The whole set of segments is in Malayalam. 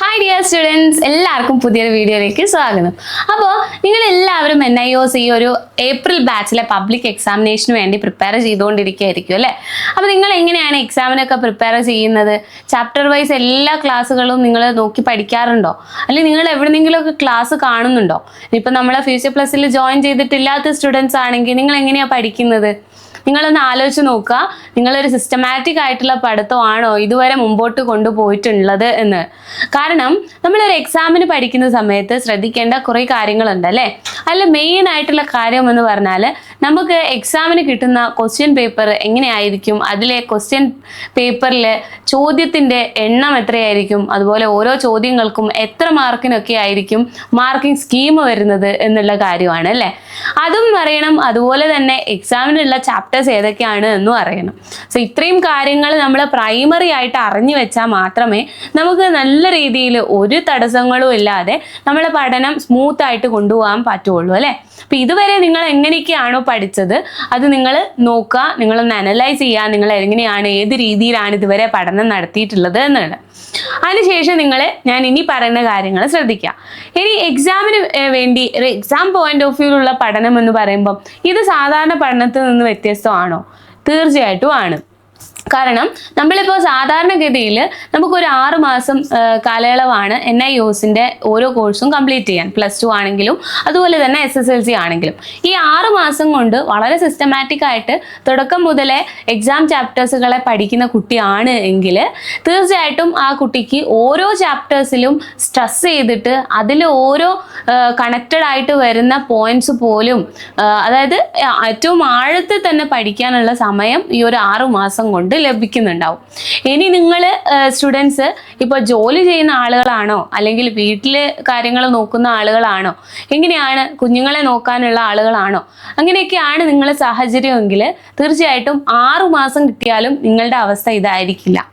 ഹായ് ഡിയർ സ്റ്റുഡൻസ് എല്ലാവർക്കും പുതിയൊരു വീഡിയോയിലേക്ക് സ്വാഗതം. അപ്പോൾ നിങ്ങൾ എല്ലാവരും എൻ ഐ ഒസ് ഈ ഒരു ഏപ്രിൽ ബാച്ചിലെ പബ്ലിക് എക്സാമിനേഷന് വേണ്ടി പ്രിപ്പയർ ചെയ്തുകൊണ്ടിരിക്കുകയായിരിക്കും അല്ലേ? അപ്പോൾ നിങ്ങൾ എങ്ങനെയാണ് എക്സാമിനൊക്കെ പ്രിപ്പയർ ചെയ്യുന്നത്? ചാപ്റ്റർ വൈസ് എല്ലാ ക്ലാസ്സുകളും നിങ്ങൾ നോക്കി പഠിക്കാറുണ്ടോ? അല്ലെങ്കിൽ നിങ്ങൾ എവിടെന്നെങ്കിലുമൊക്കെ ക്ലാസ് കാണുന്നുണ്ടോ? ഇപ്പം നമ്മൾ ഫ്യൂച്ചർ പ്ലസ്സിൽ ജോയിൻ ചെയ്തിട്ടില്ലാത്ത സ്റ്റുഡൻസ് ആണെങ്കിൽ നിങ്ങൾ എങ്ങനെയാണ് പഠിക്കുന്നത്? നിങ്ങളൊന്ന് ആലോചിച്ച് നോക്കുക. നിങ്ങളൊരു സിസ്റ്റമാറ്റിക് ആയിട്ടുള്ള പഠിത്തമാണോ ഇതുവരെ മുമ്പോട്ട് കൊണ്ടുപോയിട്ടുള്ളത് എന്ന്. കാരണം നമ്മളൊരു എക്സാമിന് പഠിക്കുന്ന സമയത്ത് ശ്രദ്ധിക്കേണ്ട കുറേ കാര്യങ്ങളുണ്ട് അല്ലേ? അതിൽ മെയിൻ ആയിട്ടുള്ള കാര്യം എന്ന് പറഞ്ഞാൽ നമുക്ക് എക്സാമിന് കിട്ടുന്ന ക്വസ്റ്റ്യൻ പേപ്പർ എങ്ങനെയായിരിക്കും? അതിലെ ക്വസ്റ്റ്യൻ പേപ്പറിൽ ചോദ്യത്തിന്റെ എണ്ണം എത്രയായിരിക്കും? അതുപോലെ ഓരോ ചോദ്യങ്ങൾക്കും എത്ര മാർക്കിനൊക്കെ ആയിരിക്കും മാർക്കിംഗ് സ്കീം വരുന്നത് എന്നുള്ള കാര്യമാണ് അല്ലേ? അതും അറിയണം. അതുപോലെ തന്നെ എക്സാമിനുള്ള ചാപ്റ്റേഴ്സ് ഏതൊക്കെയാണ് എന്നും അറിയണം. സോ ഇത്രയും കാര്യങ്ങൾ നമ്മൾ പ്രൈമറി ആയിട്ട് അറിഞ്ഞു വെച്ചാൽ മാത്രമേ നമുക്ക് നല്ല രീതിയിൽ ഒരു തടസ്സങ്ങളും ഇല്ലാതെ നമ്മളെ പഠനം സ്മൂത്ത് ആയിട്ട് കൊണ്ടുപോകാൻ പറ്റുള്ളൂ അല്ലേ? അപ്പൊ ഇതുവരെ നിങ്ങൾ എങ്ങനെയൊക്കെയാണോ പഠിച്ചത്? അത് നിങ്ങൾ നോക്കുക നിങ്ങളൊന്ന് അനലൈസ് ചെയ്യുക നിങ്ങൾ എങ്ങനെയാണ് ഏത് രീതിയിലാണ് ഇതുവരെ പഠനം നടത്തിയിട്ടുള്ളത് എന്നുള്ളത്. അതിനുശേഷം നിങ്ങൾ ഞാൻ ഇനി പറയുന്ന കാര്യങ്ങൾ ശ്രദ്ധിക്കുക. ഇനി എക്സാമിന് വേണ്ടി ഒരു എക്സാം പോയിന്റ് ഓഫ് വ്യൂലുള്ള പഠനം എന്ന് പറയുമ്പം ഇത് സാധാരണ പഠനത്തിൽ നിന്ന് വ്യത്യസ്തമാണോ? തീർച്ചയായിട്ടും ആണ്. കാരണം നമ്മളിപ്പോൾ സാധാരണഗതിയിൽ നമുക്കൊരു ആറ് മാസം കാലയളവാണ് എൻ ഐ ഒസിന്റെ ഓരോ കോഴ്സും കംപ്ലീറ്റ് ചെയ്യാൻ. പ്ലസ് ടു ആണെങ്കിലും അതുപോലെ തന്നെ എസ് എസ് എൽ സി ആണെങ്കിലും. ഈ ആറ് മാസം കൊണ്ട് വളരെ സിസ്റ്റമാറ്റിക് ആയിട്ട് തുടക്കം മുതലേ എക്സാം ചാപ്റ്റേഴ്സുകളെ പഠിക്കുന്ന കുട്ടിയാണ് എങ്കിൽ തീർച്ചയായിട്ടും ആ കുട്ടിക്ക് ഓരോ ചാപ്റ്റേഴ്സിലും സ്ട്രെസ് ചെയ്തിട്ട് അതിൽ ഓരോ കണക്റ്റഡ് ആയിട്ട് വരുന്ന പോയിന്റ്സ് പോലും അതായത് ഏറ്റവും ആഴത്തിൽ തന്നെ പഠിക്കാനുള്ള സമയം ഈ ഒരു ആറു മാസം കൊണ്ട് ലഭിക്കുന്നുണ്ടാവും. ഇനി നിങ്ങൾ സ്റ്റുഡൻസ് ഇപ്പോൾ ജോലി ചെയ്യുന്ന ആളുകളാണോ? അല്ലെങ്കിൽ വീട്ടിൽ കാര്യങ്ങൾ നോക്കുന്ന ആളുകളാണോ? എങ്ങനെയാണ് കുഞ്ഞുങ്ങളെ നോക്കാനുള്ള ആളുകളാണോ? അങ്ങനെയൊക്കെയാണ് നിങ്ങളെ സാഹചര്യമെങ്കിൽ തീർച്ചയായിട്ടും ആറു മാസം കിട്ടിയാലും നിങ്ങളുടെ അവസ്ഥ ഇതായിരിക്കില്ല.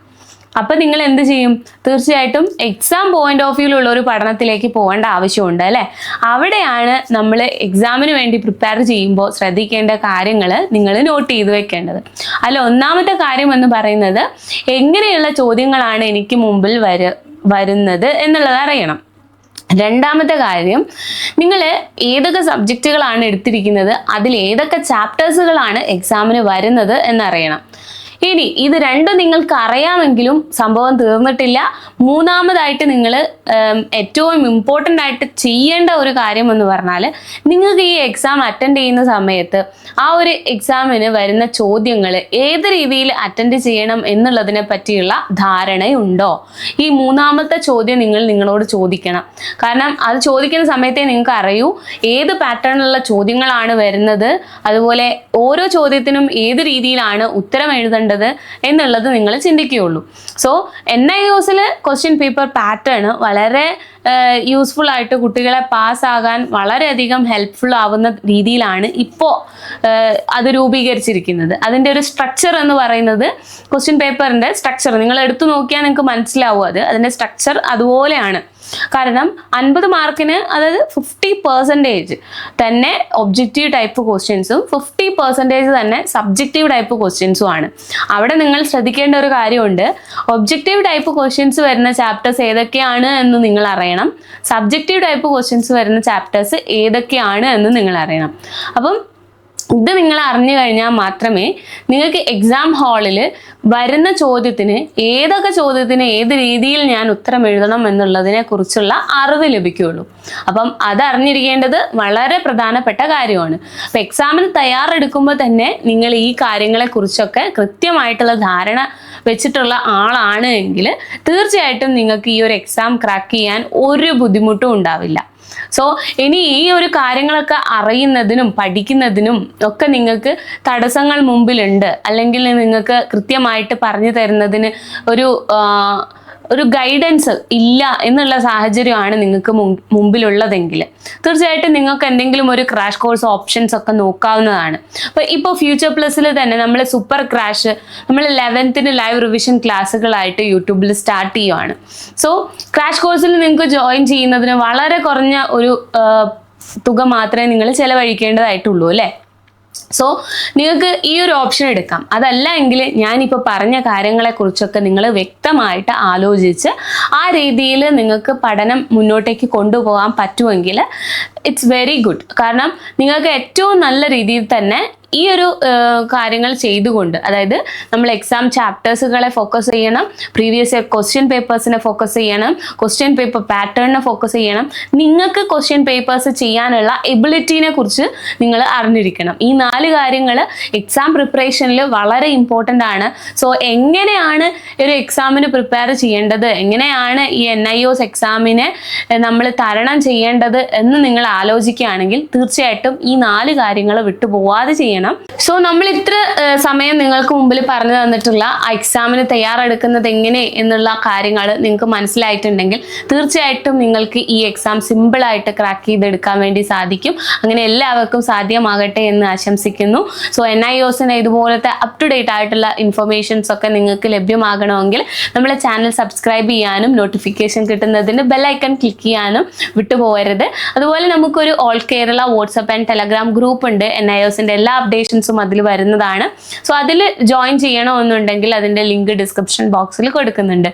അപ്പൊ നിങ്ങൾ എന്ത് ചെയ്യും? തീർച്ചയായിട്ടും എക്സാം പോയിന്റ് ഓഫ് വ്യൂലുള്ള ഒരു പഠനത്തിലേക്ക് പോകേണ്ട ആവശ്യമുണ്ട് അല്ലേ? അവിടെയാണ് നമ്മൾ എക്സാമിന് വേണ്ടി പ്രിപ്പയർ ചെയ്യുമ്പോൾ ശ്രദ്ധിക്കേണ്ട കാര്യങ്ങൾ നിങ്ങൾ നോട്ട് ചെയ്ത് വെക്കേണ്ടത്. അല്ല ഒന്നാമത്തെ കാര്യം എന്ന് പറയുന്നത് എങ്ങനെയുള്ള ചോദ്യങ്ങളാണ് എനിക്ക് മുമ്പിൽ വര വരുന്നത് എന്നുള്ളത് അറിയണം. രണ്ടാമത്തെ കാര്യം നിങ്ങൾ ഏതൊക്കെ സബ്ജക്റ്റുകളാണ് എടുത്തിരിക്കുന്നത് അതിൽ ഏതൊക്കെ ചാപ്റ്റേഴ്സുകളാണ് എക്സാമിന് വരുന്നത് എന്നറിയണം. ഇനി ഇത് രണ്ടും നിങ്ങൾക്ക് അറിയാമെങ്കിലും സംഭവം തീർന്നിട്ടില്ല. മൂന്നാമതായിട്ട് നിങ്ങൾ ഏറ്റവും ഇമ്പോർട്ടന്റ് ആയിട്ട് ചെയ്യേണ്ട ഒരു കാര്യം എന്ന് പറഞ്ഞാൽ നിങ്ങൾക്ക് ഈ എക്സാം അറ്റൻഡ് ചെയ്യുന്ന സമയത്ത് ആ ഒരു എക്സാമിന് വരുന്ന ചോദ്യങ്ങൾ ഏത് രീതിയിൽ അറ്റൻഡ് ചെയ്യണം എന്നുള്ളതിനെ പറ്റിയുള്ള ധാരണയുണ്ടോ? ഈ മൂന്നാമത്തെ ചോദ്യം നിങ്ങൾ നിങ്ങളോട് ചോദിക്കണം. കാരണം അത് ചോദിക്കുന്ന സമയത്തേ നിങ്ങൾക്ക് അറിയൂ ഏത് പാറ്റേണിലുള്ള ചോദ്യങ്ങളാണ് വരുന്നത് അതുപോലെ ഓരോ ചോദ്യത്തിനും ഏത് രീതിയിലാണ് ഉത്തരം എഴുതേണ്ടത് എന്നുള്ളത് നിങ്ങൾ ചിന്തിക്കുകയുള്ളൂ. സോ എൻ ഐ യുസിൽ ക്വസ്റ്റ്യൻ പേപ്പർ പാറ്റേൺ വളരെ യൂസ്ഫുൾ ആയിട്ട് കുട്ടികളെ പാസ്സാകാൻ വളരെയധികം ഹെൽപ്ഫുൾ ആവുന്ന രീതിയിലാണ് ഇപ്പോൾ അത് രൂപീകരിച്ചിരിക്കുന്നത്. അതിന്റെ ഒരു സ്ട്രക്ചർ എന്ന് പറയുന്നത് ക്വസ്റ്റ്യൻ പേപ്പറിന്റെ സ്ട്രക്ചർ നിങ്ങൾ എടുത്തു നോക്കിയാൽ നിങ്ങൾക്ക് മനസ്സിലാവും അത്. അതിന്റെ സ്ട്രക്ചർ അതുപോലെയാണ്. കാരണം അൻപത് മാർക്കിന് അതായത് ഫിഫ്റ്റി പെർസെന്റേജ് തന്നെ ഒബ്ജക്റ്റീവ് ടൈപ്പ് ക്വസ്റ്റ്യൻസും ഫിഫ്റ്റി പെർസെന്റേജ് തന്നെ സബ്ജക്റ്റീവ് ടൈപ്പ് ക്വസ്റ്റ്യൻസും ആണ്. അവിടെ നിങ്ങൾ ശ്രദ്ധിക്കേണ്ട ഒരു കാര്യമുണ്ട്. ഒബ്ജക്റ്റീവ് ടൈപ്പ് ക്വസ്റ്റ്യൻസ് വരുന്ന ചാപ്റ്റേഴ്സ് ഏതൊക്കെയാണ് എന്ന് നിങ്ങൾ അറിയണം. സബ്ജക്റ്റീവ് ടൈപ്പ് ക്വസ്റ്റ്യൻസ് വരുന്ന ചാപ്റ്റേഴ്സ് ഏതൊക്കെയാണ് എന്ന് നിങ്ങൾ അറിയണം. അപ്പം ഇത് നിങ്ങൾ അറിഞ്ഞു കഴിഞ്ഞാൽ മാത്രമേ നിങ്ങൾക്ക് എക്സാം ഹാളിൽ വരുന്ന ചോദ്യത്തിന് ഏതൊക്കെ ചോദ്യത്തിന് ഏത് രീതിയിൽ ഞാൻ ഉത്തരം എഴുതണം എന്നുള്ളതിനെ കുറിച്ചുള്ള അറിവ് ലഭിക്കുകയുള്ളൂ. അപ്പം അത് അറിഞ്ഞിരിക്കേണ്ടത് വളരെ പ്രധാനപ്പെട്ട കാര്യമാണ്. അപ്പം എക്സാമിന് തയ്യാറെടുക്കുമ്പോൾ തന്നെ നിങ്ങൾ ഈ കാര്യങ്ങളെക്കുറിച്ചൊക്കെ കൃത്യമായിട്ടുള്ള ധാരണ വെച്ചിട്ടുള്ള ആളാണ് എങ്കിൽ തീർച്ചയായിട്ടും നിങ്ങൾക്ക് ഈ ഒരു എക്സാം ക്രാക്ക് ചെയ്യാൻ ഒരു ബുദ്ധിമുട്ടും ഉണ്ടാവില്ല. സോ ഇനി ഈ ഒരു കാര്യങ്ങളൊക്കെ അറിയുന്നതിനും പഠിക്കുന്നതിനും ഒക്കെ നിങ്ങൾക്ക് തടസ്സങ്ങൾ മുമ്പിലുണ്ട്. അല്ലെങ്കിൽ നിങ്ങൾക്ക് കൃത്യമായിട്ട് പറഞ്ഞു തരുന്നതിന് ഒരു ഒരു ഗൈഡൻസ് ഇല്ല എന്നുള്ള സാഹചര്യമാണ് നിങ്ങൾക്ക് മുമ്പിലുള്ളതെങ്കിൽ. തീർച്ചയായിട്ടും നിങ്ങൾക്ക് എന്തെങ്കിലും ഒരു ക്രാഷ് കോഴ്സ് ഓപ്ഷൻസ് ഒക്കെ നോക്കാവുന്നതാണ്. അപ്പോൾ ഇപ്പോൾ ഫ്യൂച്ചർ പ്ലസ്സിൽ തന്നെ നമ്മൾ സൂപ്പർ ക്രാഷ് നമ്മൾ ലെവൻത്തിന് ലൈവ് റിവിഷൻ ക്ലാസ്സുകളായിട്ട് യൂട്യൂബിൽ സ്റ്റാർട്ട് ചെയ്യുവാണ്. സോ ക്രാഷ് കോഴ്സിൽ നിങ്ങൾക്ക് ജോയിൻ ചെയ്യുന്നതിന് വളരെ കുറഞ്ഞ ഒരു തുക മാത്രമേ നിങ്ങൾ ചിലവഴിക്കേണ്ടതായിട്ടുള്ളൂ അല്ലേ? സോ നിങ്ങൾക്ക് ഈ ഒരു ഓപ്ഷൻ എടുക്കാം. അതല്ല എങ്കിൽ ഞാനിപ്പോൾ പറഞ്ഞ കാര്യങ്ങളെക്കുറിച്ചൊക്കെ നിങ്ങൾ വ്യക്തമായിട്ട് ആലോചിച്ച് ആ രീതിയിൽ നിങ്ങൾക്ക് പഠനം മുന്നോട്ടേക്ക് കൊണ്ടുപോകാൻ പറ്റുമെങ്കിൽ ഇറ്റ്സ് വെരി ഗുഡ് കാരണം നിങ്ങൾക്ക് ഏറ്റവും നല്ല രീതിയിൽ തന്നെ ഈ ഒരു കാര്യങ്ങൾ ചെയ്തുകൊണ്ട് അതായത് നമ്മൾ എക്സാം ചാപ്റ്റേഴ്സുകളെ ഫോക്കസ് ചെയ്യണം പ്രീവിയസ് ഇയർ ക്വസ്റ്റ്യൻ പേപ്പേഴ്സിനെ ഫോക്കസ് ചെയ്യണം ക്വസ്റ്റ്യൻ പേപ്പർ പാറ്റേണിനെ ഫോക്കസ് ചെയ്യണം നിങ്ങൾക്ക് ക്വസ്റ്റ്യൻ പേപ്പേഴ്സ് ചെയ്യാനുള്ള എബിലിറ്റിനെ കുറിച്ച് നിങ്ങൾ അറിഞ്ഞിരിക്കണം. ഈ നാല് കാര്യങ്ങൾ എക്സാം പ്രിപ്പറേഷനിൽ വളരെ ഇമ്പോർട്ടന്റ് ആണ്. സോ എങ്ങനെയാണ് ഒരു എക്സാമിന് പ്രിപ്പയർ ചെയ്യേണ്ടത്? എങ്ങനെയാണ് ഈ എൻ ഐ ഒസ് എക്സാമിനെ നമ്മൾ തരണം ചെയ്യേണ്ടത് എന്ന് നിങ്ങൾ ആലോചിക്കുകയാണെങ്കിൽ തീർച്ചയായിട്ടും ഈ നാല് കാര്യങ്ങൾ വിട്ടുപോവാതെ ചെയ്യണം. സോ നമ്മൾ ഇത്ര സമയം നിങ്ങൾക്ക് മുമ്പിൽ പറഞ്ഞു തന്നിട്ടുള്ള എക്സാമിന് തയ്യാറെടുക്കുന്നത് എങ്ങനെ എന്നുള്ള കാര്യങ്ങൾ നിങ്ങൾക്ക് മനസ്സിലായിട്ടുണ്ടെങ്കിൽ തീർച്ചയായിട്ടും നിങ്ങൾക്ക് ഈ എക്സാം സിമ്പിളായിട്ട് ക്രാക്ക് ചെയ്തെടുക്കാൻ വേണ്ടി സാധിക്കും. അങ്ങനെ എല്ലാവർക്കും സാധ്യമാകട്ടെ എന്ന് ആശംസിക്കുന്നു. സോ എൻ ഐ ഒസിന് ഇതുപോലത്തെ അപ് ടു ഡേറ്റ് ആയിട്ടുള്ള ഇൻഫർമേഷൻസ് ഒക്കെ നിങ്ങൾക്ക് ലഭ്യമാകണമെങ്കിൽ നമ്മളെ ചാനൽ സബ്സ്ക്രൈബ് ചെയ്യാനും നോട്ടിഫിക്കേഷൻ കിട്ടുന്നതിന് ബെല്ലൈക്കൺ ക്ലിക്ക് ചെയ്യാനും വിട്ടുപോകരുത് അതുപോലെ നമുക്കൊരു all Kerala WhatsApp and Telegram group ഉണ്ട്. എൻ ഐ ഒസിന്റെ എല്ലാ അപ്ഡേഷൻസും അതിൽ വരുന്നതാണ്. സോ അതിൽ ജോയിൻ ചെയ്യണമെന്നുണ്ടെങ്കിൽ അതിന്റെ ലിങ്ക് ഡിസ്ക്രിപ്ഷൻ ബോക്സിൽ കൊടുക്കുന്നുണ്ട്.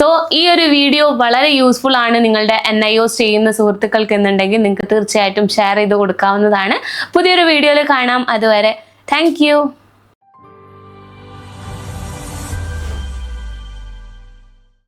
സോ ഈ ഒരു വീഡിയോ വളരെ യൂസ്ഫുൾ ആണ് നിങ്ങളുടെ എൻ ഐ ഒസ് ചെയ്യുന്ന സുഹൃത്തുക്കൾക്ക് എന്നുണ്ടെങ്കിൽ നിങ്ങൾക്ക് തീർച്ചയായിട്ടും ഷെയർ ചെയ്ത് കൊടുക്കാവുന്നതാണ്. പുതിയൊരു വീഡിയോയിൽ കാണാം. അതുവരെ താങ്ക്